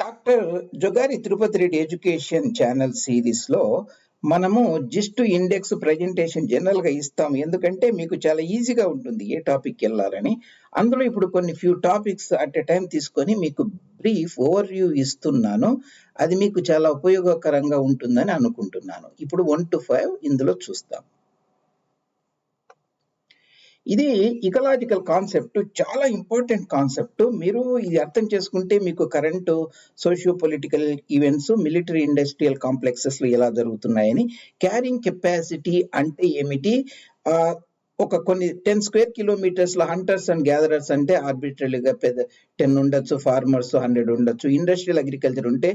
Doctor Jogari Tirupati Reddy education channel సిరీస్లో మనము gist index presentation జనరల్గా ఇస్తాం ఎందుకంటే మీకు చాలా ఈజీగా ఉంటుంది ఏ టాపిక్ వెళ్ళాలని అందులో ఇప్పుడు కొన్ని few topics at a time తీసుకొని మీకు బ్రీఫ్ ఓవర్ వ్యూ ఇస్తున్నాను. అది మీకు చాలా ఉపయోగకరంగా ఉంటుందని అనుకుంటున్నాను. ఇప్పుడు వన్ టు ఫైవ్ ఇందులో చూస్తాం ఇది ఇకలాజికల్ కాన్సెప్ట్ చాలా ఇంపార్టెంట్ కాన్సెప్ట్ మీరు ఇది అర్థం చేసుకుంటే మీకు current socio political events military industrial కాంప్లెక్సెస్లో ఎలా జరుగుతున్నాయని క్యారింగ్ కెపాసిటీ అంటే ఏమిటి? ఒక కొన్ని టెన్ స్క్వేర్ కిలోమీటర్స్లో హంటర్స్ అండ్ గ్యాదరర్స్ అంటే ఆర్బిటరీగా పెద్ద టెన్ ఉండొచ్చు ఫార్మర్స్ హండ్రెడ్ ఉండొచ్చు ఇండస్ట్రియల్ అగ్రికల్చర్ ఉంటే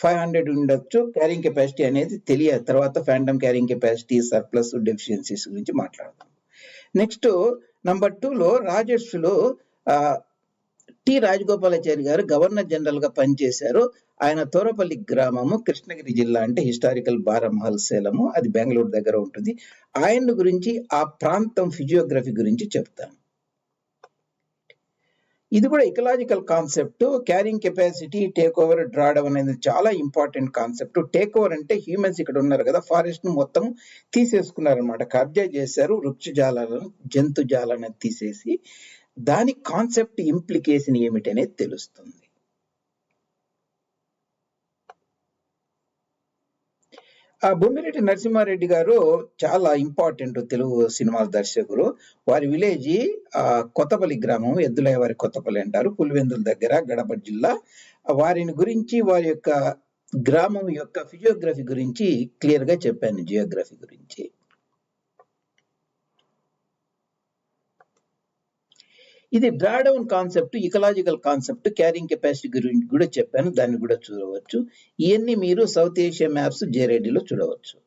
ఫైవ్ హండ్రెడ్ ఉండొచ్చు. క్యారింగ్ కెపాసిటీ అనేది తెలియదు. తర్వాత phantom carrying capacity surplus deficiencies గురించి మాట్లాడదాం. నెక్స్ట్ నంబర్లో రాజర్స్ ఆ, టి రాజగోపాలాచారి గారు గవర్నర్ జనరల్గా పనిచేశారు. ఆయన తోరపల్లి గ్రామము కృష్ణగిరి జిల్లా అంటే హిస్టారికల్ బారమహల్ సేలము. అది బెంగళూరు దగ్గర ఉంటుంది. ఆయన గురించి ఆ ప్రాంతం ఫిజియోగ్రఫీ గురించి చెప్తాను. ఇది కూడా ecological concept carrying capacity take over drawdown అనేది చాలా ఇంపార్టెంట్ కాన్సెప్ట్ టేక్ ఓవర్ అంటే హ్యూమన్స్ ఇక్కడ ఉన్నారు కదా ఫారెస్ట్ను మొత్తం తీసేసుకున్నారనమాట కబ్జా చేశారు వృక్ష జాలాలను జంతు జాలాలను తీసేసి దాని కాన్సెప్ట్ ఇంప్లికేషన్ ఏమిటి అనేది తెలుస్తుంది. ఆ బొమ్మిరెడ్డి నరసింహారెడ్డి గారు చాలా ఇంపార్టెంట్ తెలుగు సినిమాల దర్శకులు. వారి విలేజ్ ఆ కొత్తపల్లి గ్రామం ఎద్దులయ్య వారి కొత్తపల్లి అంటారు. పులివెందుల దగ్గర గడప జిల్లా. వారిని గురించి వారి యొక్క గ్రామం యొక్క ఫిజియోగ్రఫీ గురించి క్లియర్గా చెప్పాను జియోగ్రఫీ గురించి. ఇది drawdown concept ecological concept carrying capacity గురించి కూడా చెప్పాను. దాన్ని కూడా చూడవచ్చు. ఇవన్నీ మీరు సౌత్ ఏషియా మ్యాప్స్ జేరేడీలో చూడవచ్చు.